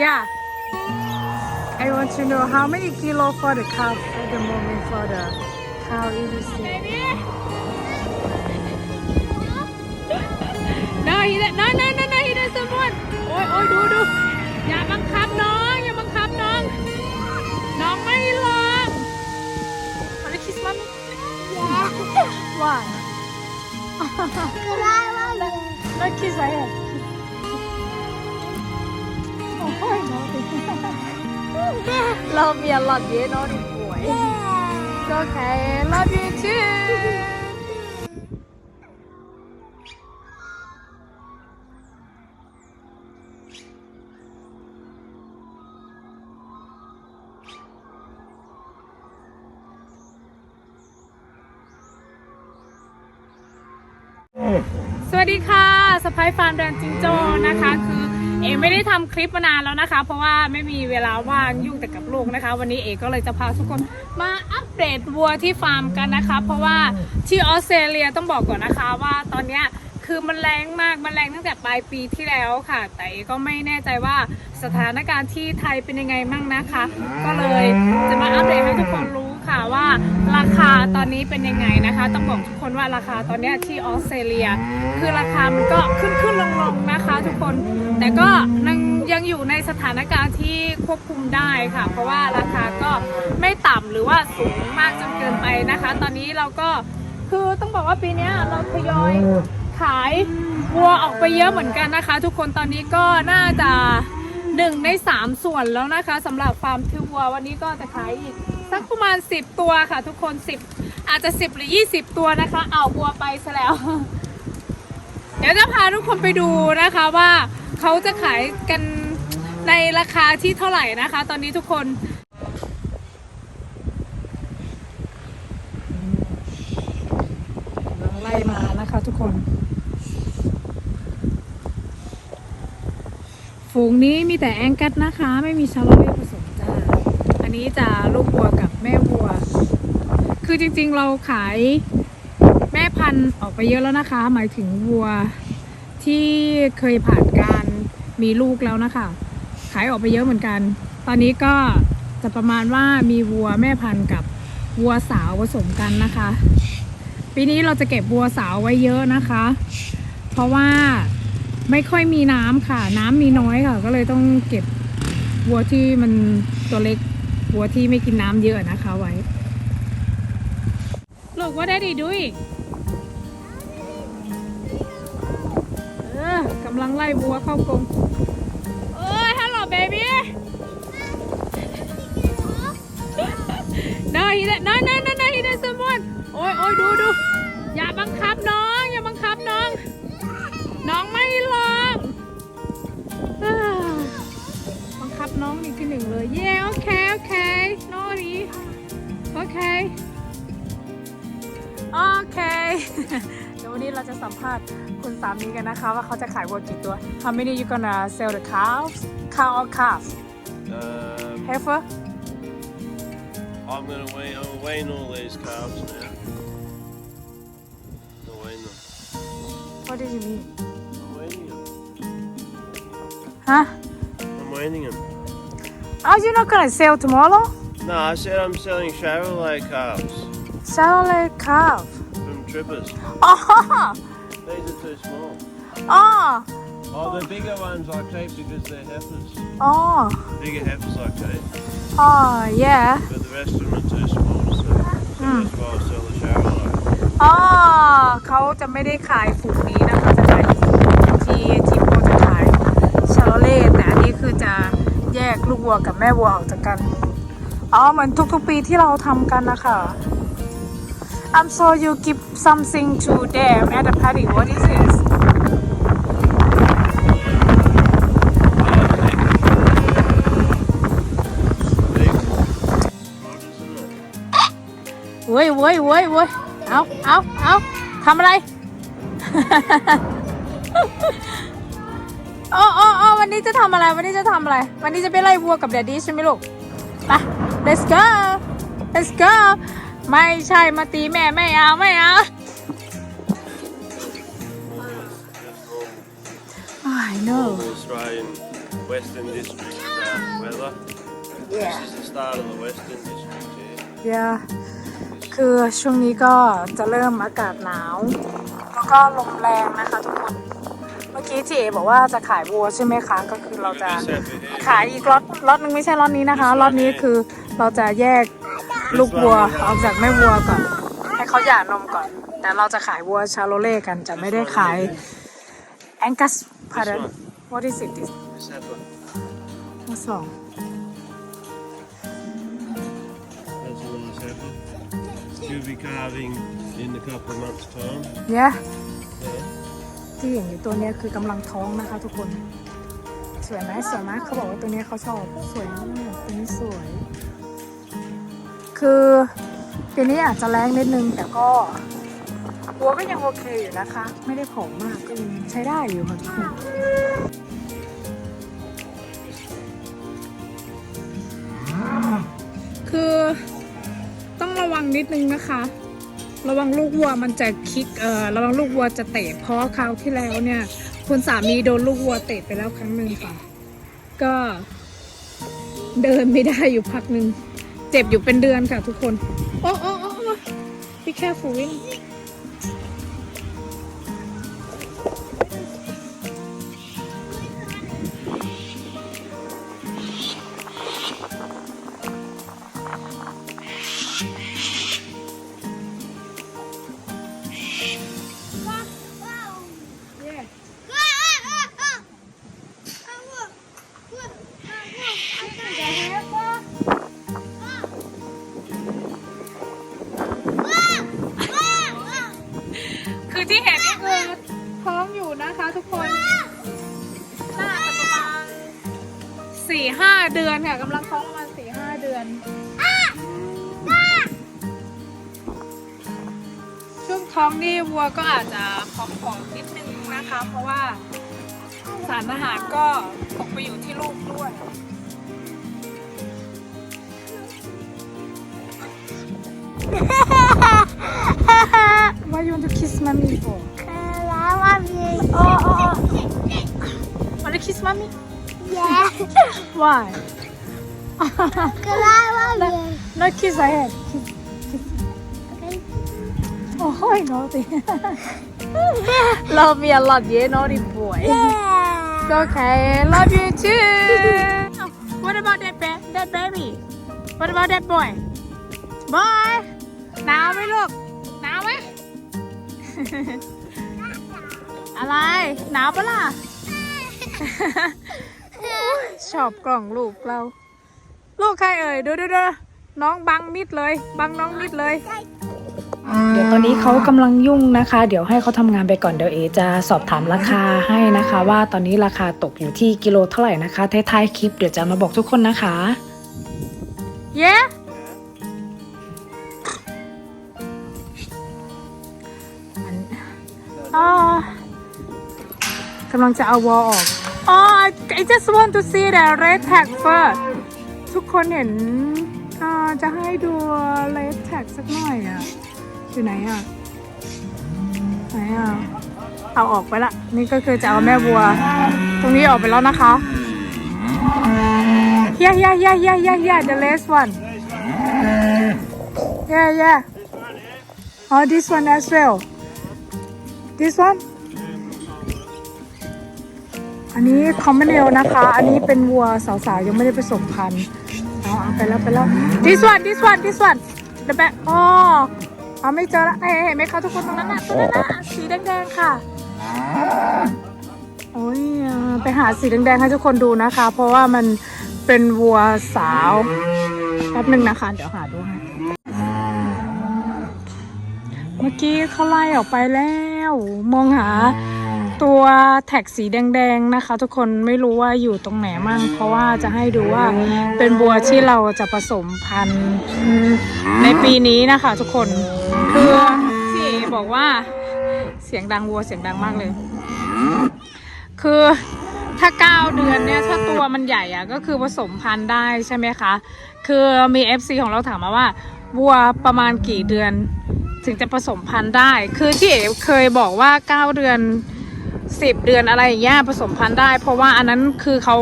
Yeah. I want to know how many kilo for the cow at the moment for the cow industry. No, he no no no no he doesn't want. โอ้ยโอ้ยดูดูอย่าบังคับน้อง อย่าบังคับน้อง น้องไม่ลองมาคิสมันว่าแล้วคิสอะ เราเมียหลอดเย้น้องดิป่วยก็แค่ love you too สวัสดีค่ะสไปฟาร์มแดนจิงโจ้นะคะคือ เอไม่ได้ทำคลิปมานานแล้วนะคะ เพราะว่าไม่มีเวลาว่างยุ่งแต่กับลูกนะคะ วันนี้เอก็เลยจะพาทุกคนมาอัปเดตวัวที่ฟาร์มกันนะคะ เพราะว่าที่ออสเตรเลียต้องบอกก่อนนะคะว่าตอนเนี้ยคือมันแรงมาก มันแรงตั้งแต่ปลายปีที่แล้วค่ะ แต่เอก็ไม่แน่ใจว่าสถานการณ์ที่ไทยเป็นยังไงมั่งนะคะ ก็เลยจะมาอัปเดตให้ทุกคนรู้ ค่ะว่าราคาตอนนี้เป็นยังไงนะคะ ต้องบอกทุกคนว่าราคาตอนนี้ที่ออสเตรเลีย คือราคามันก็ขึ้นขึ้นลงลงนะคะทุกคน แต่ก็ยังยังอยู่ในสถานการณ์ที่ควบคุมได้ค่ะ เพราะว่าราคาก็ไม่ต่ำหรือว่าสูงมากจนเกินไปนะคะ ตอนนี้เราก็คือต้องบอกว่าปีนี้เราทยอยขายวัวออกไปเยอะเหมือนกันนะคะ ทุกคนตอนนี้ก็น่าจะหนึ่งในสามส่วนแล้วนะคะสำหรับฟาร์มที่วัววันนี้ก็จะขายอีก สักประมาณ 10 ตัวค่ะ ทุกคน 10 อาจจะ 10 หรือ 20 ตัวนะคะเอาวัวไปซะแล้ว เดี๋ยวจะพาทุกคนไปดูนะคะว่าเขาจะขายกันในราคาที่เท่าไหร่นะคะ ตอนนี้ทุกคนไล่มานะคะทุกคน ฝูงนี้มีแต่แองกัสนะคะ ไม่มีชาโลเล่ผสมันนี้จะลูกวัวกับแม่วัว คือจริงๆเราขายแม่พันธุ์ออกไปเยอะแล้วนะคะ หมายถึงวัวที่เคยผ่านการมีลูกแล้วนะคะ ขายออกไปเยอะเหมือนกัน ตอนนี้ก็จะประมาณว่ามีวัวแม่พันธุ์กับวัวสาวผสมกันนะคะ ปีนี้เราจะเก็บวัวสาวไว้เยอะนะคะ เพราะว่าไม่ค่อยมีน้ำค่ะ น้ำมีน้อยค่ะ ก็เลยต้องเก็บวัวที่มันตัวเล็ก วัวที่ไม่กินน้ำเยอะนะคะไว้ Look what are they doing เออกำลังไล่บัวเข้ากรงเอ้ย hello baby no he no no no no he doesn't want โอ้ยโอ้ยดูดูอย่าบังคับน้องอย่าบัง บับน้องอีกทีหนึ่งเลย เย้โอเคโอเค no ดีโอเคโอเคเดี๋ยววันนี้เราจะสัมภาษณ์คุณสามีกันนะคะ ว่าเขาจะขายวัวกี่ตัว How many you gonna sell the cows cow or calf Um, heifer I'm gonna weigh. I'm weighing all these calves now. I'm weighing them. What do you mean I'm weighing them. ฮะ I'm weighing them. Are you not gonna sell tomorrow No, I said I'm selling Chevrolet calves Chevrolet calf from Trippers. อ๋อ These are too small. อ๋อ Oh, the bigger ones I keep because they're heifers. อ๋อ Bigger heifers I keep, อ๋อ yeah but the rest of them are too small to sell. So Mm. that's why I sell the Chevrolet. อ๋อเขาจะไม่ได้ขายฝูงนี้นะคะ จะขายอีกฝูงหนึ่งที่ที่โปจะขายชาโลเล่แต่อันนี้คือจะ แยกลูกวัวกับแม่วัวออกจากกัน อ๋อ เหมือนทุกๆปีที่เราทำกันนะคะ I'm so you give something to them at the party what is this Big. What isn't it? เว้ยเว้ย โอ้โอ้โอ้วันนี้จะทำอะไร วันนี้จะทำอะไร วันนี้จะไปไล่วัวกับแดดดี้ใช่ไหมลูกไป let's go let's go ไม่ใช่มาตีแม่ไม่เอาไม่เอา That's normal. I know Normal Australian Western District uh, weather. This is the start of the Western District here. yeah คือช่วงนี้ก็จะเริ่มอากาศหนาว แล้วก็ลมแรงนะคะทุกคน เมื่อกี้จีเอบอกว่าจะขายวัวใช่ไหมคะก็คือเราจะ This heifer here. ขายอีกล็อตล็อตหนึงไม่ใช่ล็อตนี้นะคะล็อตนี้คือเราจะแยกลูกวัวออกจากแม่วัวก่อน ให้เขาหย่านมก่อน แต่เราจะขายวัวชาโลเล่กันจะไม่ได้ขายแองกัสพาร์ what is it this This heifer. ทั้งสอง That's a nice heifer. She'll be calving in a couple of months' time. yeah Yeah. ที่เห็นอยู่ตัวนี้คือกำลังท้องนะคะ ทุกคน สวยไหมสวยไหมเขาบอกว่าตัวนี้เขาชอบสวยมากตัวนี้สวย คือปีนี้อาจจะแรงนิดนึง แต่ก็วัวก็ยังโอเคอยู่นะคะ ไม่ได้ผอมมากก็ยังใช้ได้อยู่ค่ะทุกคนคือต้องระวังนิดนึงนะคะ ระวังลูกวัวมันจะคิกเอ่อระวังลูกวัวจะเตะเพราะคราวที่แล้วเนี่ย คุณสามีโดนลูกวัวเตะไปแล้วครั้งหนึ่งค่ะ ก็เดินไม่ได้อยู่พักหนึ่ง เจ็บอยู่เป็นเดือนค่ะทุกคน โอ้โอ้โอ้โอ้ be careful Win yeah สี่ห้าเดือนค่ะกำลังท้องประมาณสี่ห้าเดือน ช่วงท้องนี่วัวก็อาจจะผอมๆนิดนึงนะคะ เพราะว่าสารอาหารก็ตกไปอยู่ที่ลูกด้วย Why you want to kiss mommy for? Oh, oh, oh. Want to kiss mommy? Why? Not kiss I had. Kiss, kiss. Oh, hi, naughty. Love me a lot, yeah, naughty boy. It's okay. Love you too. What about that ba- that baby? What about that boy? Boy, หนาวไหมลูกหนาวไหมอะไรหนาวปะล่ะ ชอบกล่องลูกเรา ลูกใครเอ่ยดูดูดูน้องบังมิดเลย บังน้องมิดเลย เดี๋ยวตอนนี้เขากำลังยุ่งนะคะ เดี๋ยวให้เขาทำงานไปก่อนเดี๋ยวเอจะสอบถามราคาให้นะคะ ว่าตอนนี้ราคาตกอยู่ที่กิโลเท่าไหร่นะคะท้ายๆคลิปเดี๋ยวจะมาบอกทุกคนนะคะ เย้อ๋อกำลังจะเอาวอลออก อ๋อ I just want to see the red tag first ทุกคนเห็นอ่าจะให้ดู red tag สักหน่อยอะ อยู่ไหนอะ ไหนอะ เอาออกไปละ นี่ก็คือจะเอาแม่วัว ตรงนี้ออกไปแล้วนะคะ yeah yeah yeah yeah yeah yeah the last one yeah yeah oh this one as well this one อันนี้คอมเมเนลนะคะ อันนี้เป็นวัวสาวๆ ยังไม่ได้ผสมพันธุ์เอาเอาไปแล้วไปแล้ว this one this one this one the back อ๋อเอาไม่เจอละเอ้ยเห็นไหมคะทุกคนตรงนั้นน่ะตรงนั้นน่ะสีแดงๆค่ะโอ้ยอ่าไปหาสีแดงๆให้ทุกคนดูนะคะ เพราะว่ามันเป็นวัวสาวแป๊บหนึ่งนะคะ เดี๋ยวหาดูให้เมื่อกี้เขาไล่ออกไปแล้ว มองหา ตัวแท็กสีแดงๆนะคะ ทุกคนไม่รู้ว่าอยู่ตรงไหนมั่ง เพราะว่าจะให้ดูว่าเป็นวัวที่เราจะผสมพันธุ์ในปีนี้นะคะ ทุกคนคือที่เอบอกว่าเสียงดังวัวเสียงดังมากเลย คือถ้า 9 เดือนเนี่ยถ้าตัวมันใหญ่อะก็คือผสมพันธุ์ได้ใช่ไหมคะ คือมี FC ของเราถามมาว่าวัวประมาณกี่เดือน ถึงจะผสมพันธุ์ได้ คือที่เอ๋เคยบอกว่า 9 เดือน 10เดือนอะไรอย่างเงี้ยผสมพันธุ์ได้ เพราะว่าอันนั้นคือเขา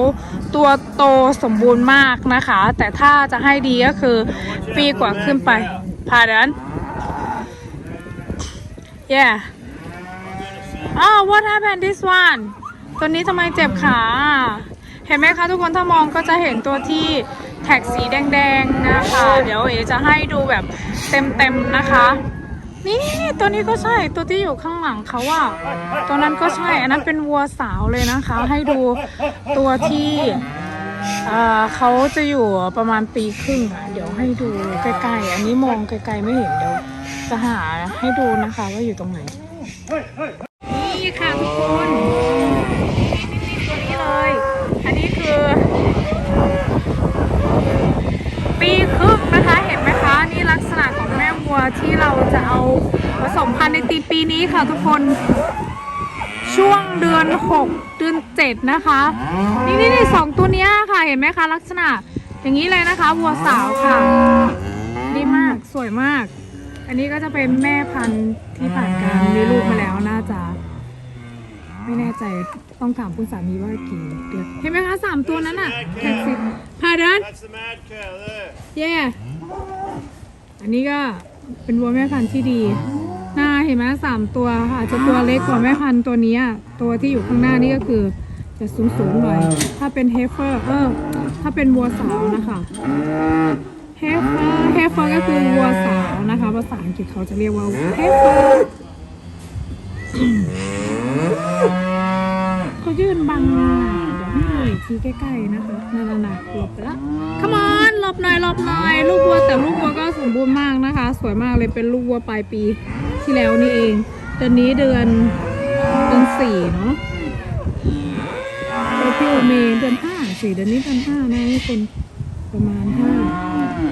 ตัวโตสมบูรณ์มากนะคะ แต่ถ้าจะให้ดีก็คือปีกว่าขึ้นไป pardon yeah อ้าว what happened this one ตัวนี้ทำไมเจ็บขา เห็นไหมคะทุกคนถ้ามองก็จะเห็นตัวที่แท็กสีแดงๆนะคะ เดี๋ยวเอจะให้ดูแบบเต็มๆนะคะ นี่ตัวนี้ก็ใช่ตัวที่อยู่ข้างหลังเขาอะตัวนั้นก็ใช่ อันนั้นเป็นวัวสาวเลยนะคะ ให้ดูตัวที่เขาจะอยู่ประมาณปีครึ่งอะเดี๋ยวให้ดูใกล้ๆ อันนี้มองไกลๆไม่เห็นเดี๋ยวจะหาให้ดูนะคะว่าอยู่ตรงไหน นี่ค่ะทุกคนนี่ตัวนี้เลย อันนี้คือ ปีครึ่งนะคะเห็นไหมคะ นี่ลักษณะ วัวที่เราจะเอาผสมพันธุ์ในตีปีนี้ค่ะทุกคน ช่วงเดือน 6 เดือน 7 นะคะ นี่นี่นี่สองตัวนี้ค่ะเห็นไหมคะ ลักษณะ อย่างนี้เลยนะคะ วัวสาวค่ะดีมากสวยมาก อันนี้ก็จะเป็นแม่พันธุ์ที่ผ่านการมีลูกมาแล้วน่าจะไม่แน่ใจต้องถามคุณสามีว่ากี่เดือนเห็นไหมคะสามตัวนั้นอะแท็กซี่พาดัน That's อันนี้ก็เป็นวัวแม่พันธุ์ที่ดีหน้าเห็นไหมสามตัวค่ะอาจจะตัวเล็กกว่าแม่พันธุ์ตัวนี้ตัวที่อยู่ข้างหน้านี่ก็คือจะสูงสูงหน่อย ถ้าเป็นเฮฟเฟอร์เออถ้าเป็นวัวสาวนะคะเฮฟเฟอร์เฮฟเฟอร์ก็คือวัวสาวนะคะภาษาอังกฤษเขาจะเรียกว่าเฮฟเฟอร์เขายืนบังอะเดี๋ ใกทีใกล้ๆนะคะนั่นน่ะหลบไปละขมอนหลบหน่อยหลบหน่อยลูกวัวแต่ลูกวัวก็สมบูรณ์มากนะคะ สวยมากเลยเป็นลูกวัวปลายปีที่แล้วนี่เองเดือนนี้เดือนเดือนสี่เนาะเอพิวเมย์เดือนห้าสี่เดือนนี้เดือนห้านะทุกคนประมาณห้า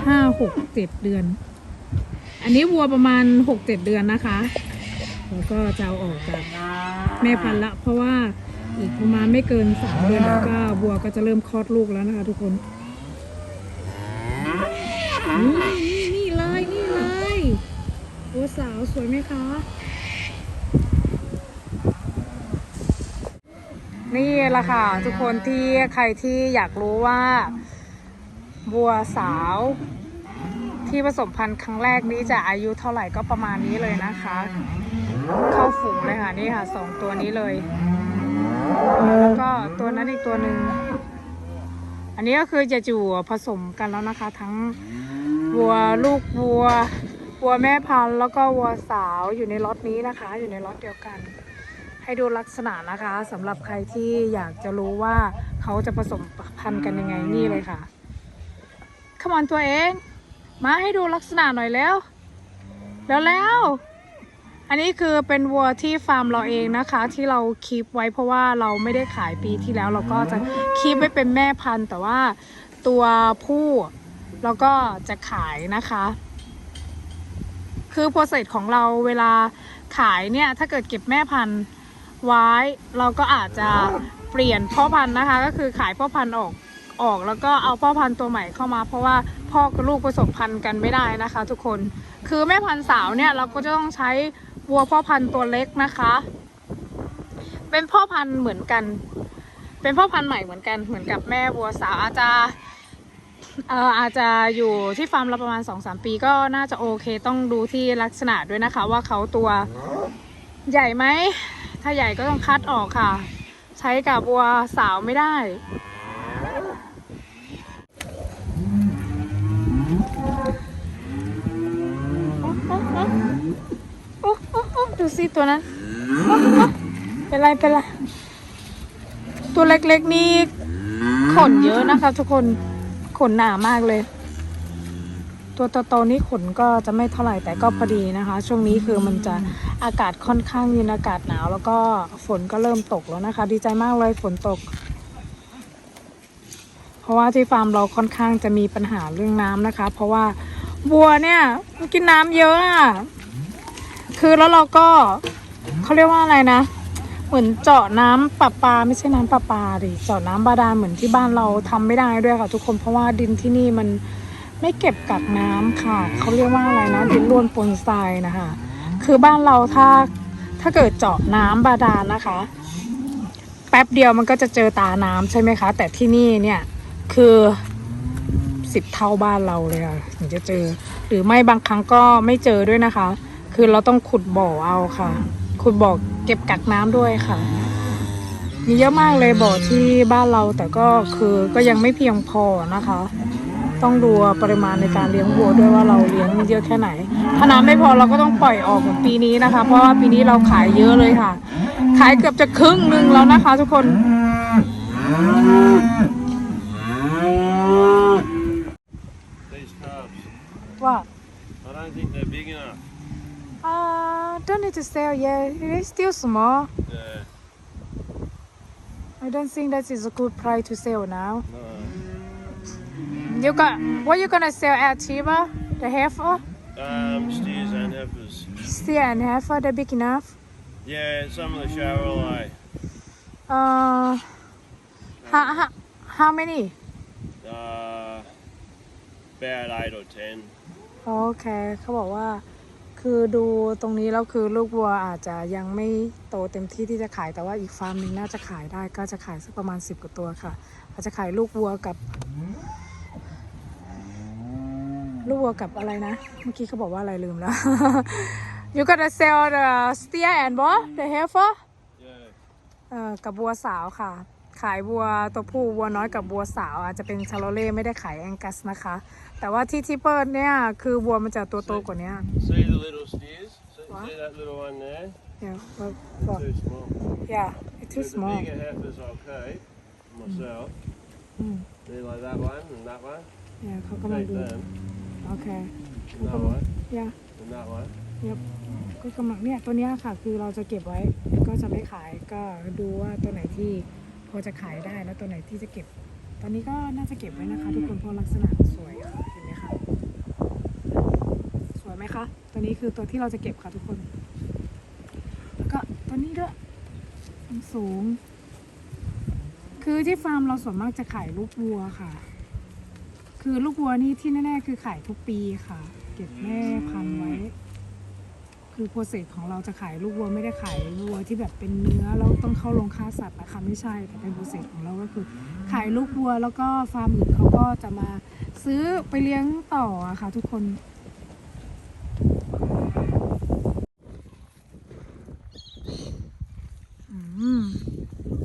ห้าหกเจ็ดเดือน อันนี้วัวประมาณหกเจ็ดเดือนนะคะแล้วก็จะเอาออกจากแม่พันธุ์ละเพราะว่า อีกประมาณไม่เกินสามเดือนแล้วก็วัวก็จะเริ่มคลอดลูกแล้วนะคะทุกคนนี่นี่เลยนี่เลยวัวสาวสวยไหมคะ นี่ละค่ะ ทุกคนที่ใครที่อยากรู้ว่าวัวสาวที่ผสมพันธุ์ครั้งแรกนี้จะอายุเท่าไหร่ก็ประมาณนี้เลยนะคะ เข้าฝูงเลยค่ะนี่ค่ะสองตัวนี้เลย แล้วก็ตัวนั้นอีกตัวหนึ่ง อันนี้ก็คือจะอยู่ผสมกันแล้วนะคะ ทั้งวัวลูกวัว วัวแม่พันธุ์แล้วก็วัวสาวอยู่ในล็อตนี้นะคะ อยู่ในล็อตเดียวกัน ให้ดูลักษณะนะคะสำหรับใครที่อยากจะรู้ว่าเขาจะผสมพันธุ์กันยังไงนี่เลยค่ะขมอนตัวเอง มาให้ดูลักษณะหน่อยแล้ว แล้วแล้ว อันนี้คือเป็นวัวที่ฟาร์มเราเองนะคะ ที่เราคีปไว้เพราะว่าเราไม่ได้ขายปีที่แล้ว เราก็จะคีปไว้เป็นแม่พันธุ์ แต่ว่าตัวผู้เราก็จะขายนะคะ คือโปรเซสของเราเวลาขายเนี่ยถ้าเกิดเก็บแม่พันธุ์ไว้เราก็อาจจะเปลี่ยนพ่อพันธุ์นะคะ ก็คือขายพ่อพันธุ์ออกออกแล้วก็เอาพ่อพันธุ์ตัวใหม่เข้ามา เพราะว่าพ่อกับลูกผสมพันธุ์กันไม่ได้นะคะ ทุกคนคือแม่พันธุ์สาวเนี่ยเราก็จะต้องใช้ วัวพ่อพันธุ์ตัวเล็กนะคะ เป็นพ่อพันธุ์เหมือนกัน เป็นพ่อพันธุ์ใหม่เหมือนกันเหมือนกับแม่วัวสาวอาจจะเอ่ออาจจะอยู่ที่ฟาร์มเราประมาณ 2-3 ปีก็น่าจะโอเคต้องดูที่ลักษณะด้วยนะคะ ว่าเขาตัวใหญ่ไหม ถ้าใหญ่ก็ต้องคัดออกค่ะ ใช้กับวัวสาวไม่ได้ โอ้โอ้โอ้ ดูสิตัวนั้น เป็นไรเป็นไร ตัวเล็กๆนี่ขนเยอะนะคะทุกคน ขนหนามากเลย ตัวโตๆนี่ขนก็จะไม่เท่าไหร่แต่ก็พอดีนะคะ ช่วงนี้คือมันจะอากาศค่อนข้างเย็นอากาศหนาว แล้วก็ฝนก็เริ่มตกแล้วนะคะ ดีใจมากเลยฝนตก เพราะว่าที่ฟาร์มเราค่อนข้างจะมีปัญหาเรื่องน้ำนะคะ เพราะว่าวัวเนี่ยมันกินน้ำเยอะอะ คือแล้วเราก็เขาเรียกว่าอะไรนะเหมือนเจาะน้ำประปาไม่ใช่น้ำประปาดิเจาะน้ำบาดาลเหมือนที่บ้านเราทำไม่ได้ด้วยค่ะทุกคนเพราะว่าดินที่นี่มันไม่เก็บกักน้ำค่ะเขาเรียกว่าอะไรนะดินร่วนปนทรายนะคะคือบ้านเราถ้าถ้าเกิดเจาะน้ำบาดาลนะคะ แป๊บเดียวมันก็จะเจอตาน้ำใช่ไหมคะ แต่ที่นี่เนี่ยคือสิบเท่าบ้านเราเลยค่ะถึงจะเจอ หรือไม่บางครั้งก็ไม่เจอด้วยนะคะ คือเราต้องขุดบ่อเอาค่ะ ขุดบ่อเก็บกักน้ำด้วยค่ะ มีเยอะมากเลยบ่อที่บ้านเราแต่ก็คือก็ยังไม่เพียงพอนะคะ ต้องดูปริมาณในการเลี้ยงวัวด้วยว่าเราเลี้ยงเยอะแค่ไหน ถ้าน้ำไม่พอเราก็ต้องปล่อยออกเหมือนปีนี้นะคะ เพราะว่าปีนี้เราขายเยอะเลยค่ะ ขายเกือบจะครึ่งหนึ่งแล้วนะคะ ทุกคน don't need to sell yeah it is still small Yeah. I don't think that is a good price to sell now No. you got what you gonna sell at cheaper the heifer Um, steers and heifers. steer and heifer they big enough Yeah, some of the Charolais. uh how, how, how many Uh, about eight or ten. โอเค เขาบอกว่า คือดูตรงนี้แล้วคือลูกวัวอาจจะยังไม่โตเต็มที่ที่จะขายแต่ว่าอีกฟาร์มหนึ่งน่าจะขายได้ก็จะขายสักประมาณ 10กว่าตัวค่ะ อาจจะขายลูกวัวกับ ลูกวัวกับอะไรนะ เมื่อกี้เขาบอกว่าอะไรลืมแล้ว you gotta sell the steer and what the heifer Yeah. เอ่อกับวัวสาวค่ะ ขายวัวตัวผู้วัวน้อยกับวัวสาวอาจจะเป็นชาโลเล่ไม่ได้ขายแองกัสนะคะ แต่ว่าที่ที่เปิดเนี่ยคือวัวมันจะตัวโตกว่านี้ See the little steers? See, What? see that little one there? yeah but, They're but, too small. yeah it's too But small The bigger heifers I'll keep myself. Mm. They're like that one and that one. yeah เขากำลัง Keep ดู them. โอเค And that one yeah and that one. ก็กำลังเนี่ยตัวเนี้ยค่ะ คือเราจะเก็บไว้แล้วก็จะไม่ขายก็ดูว่าตัวไหนที่ พอจะขายได้แล้วตัวไหนที่จะเก็บ ตอนนี้ก็น่าจะเก็บไว้นะคะทุกคนเพราะลักษณะสวยค่ะเห็นไหมคะสวยไหมคะตัวนี้คือตัวที่เราจะเก็บค่ะทุกคนแล้วก็ตัวนี้ด้วยสูง คือที่ฟาร์มเราส่วนมากจะขายลูกวัวค่ะ คือลูกวัวนี่ที่แน่ๆคือขายทุกปีค่ะ เก็บแม่พันไว้ คือโปรเซสของเราจะขายลูกวัวไม่ได้ขายวัวที่แบบเป็นเนื้อแล้วต้องเข้าโรงฆ่าสัตว์นะคะไม่ใช่แต่เป็นโปรเซสของเราก็คือ ขายลูกวัวแล้วก็ฟาร์มอื่นเขาก็จะมาซื้อไปเลี้ยงต่ออะค่ะทุกคน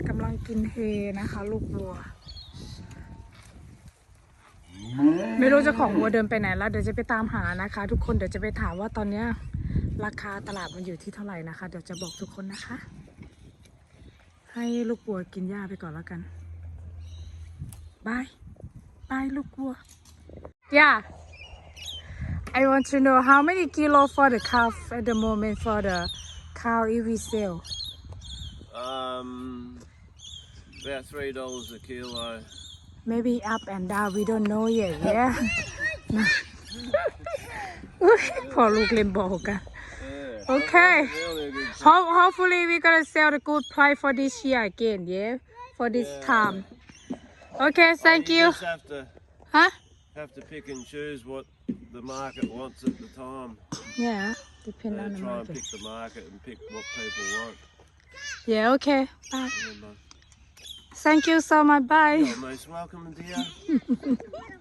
กำลังกินเฮนะคะ ลูกวัว ไม่รู้จ้าของวัวเดินไปไหนแล้ว เดี๋ยวจะไปตามหานะคะ ทุกคนเดี๋ยวจะไปถามว่าตอนเนี้ย ราคาตลาดมันอยู่ที่เท่าไหร่นะคะ เดี๋ยวจะบอกทุกคนนะคะ ให้ลูกวัวกินหญ้าไปก่อนแล้วกันบายบายลูกวัว yeah I want to know how many kilo for the calf at the moment for the cow if we sell Um, about three dollars a kilo. maybe up and down we don't know yet yeah Put Paul Looklin Okay. Ho hopefully we're gonna sell the good price for this year again, yeah? For this yeah. time. Okay, thank you. you. Have to, huh? Have to pick and choose what the market wants at the time. Yeah, depend uh, on the market. Try and pick the market and pick what people want. Yeah, okay. Bye. Thank you so much. Bye. You're most welcome, dear.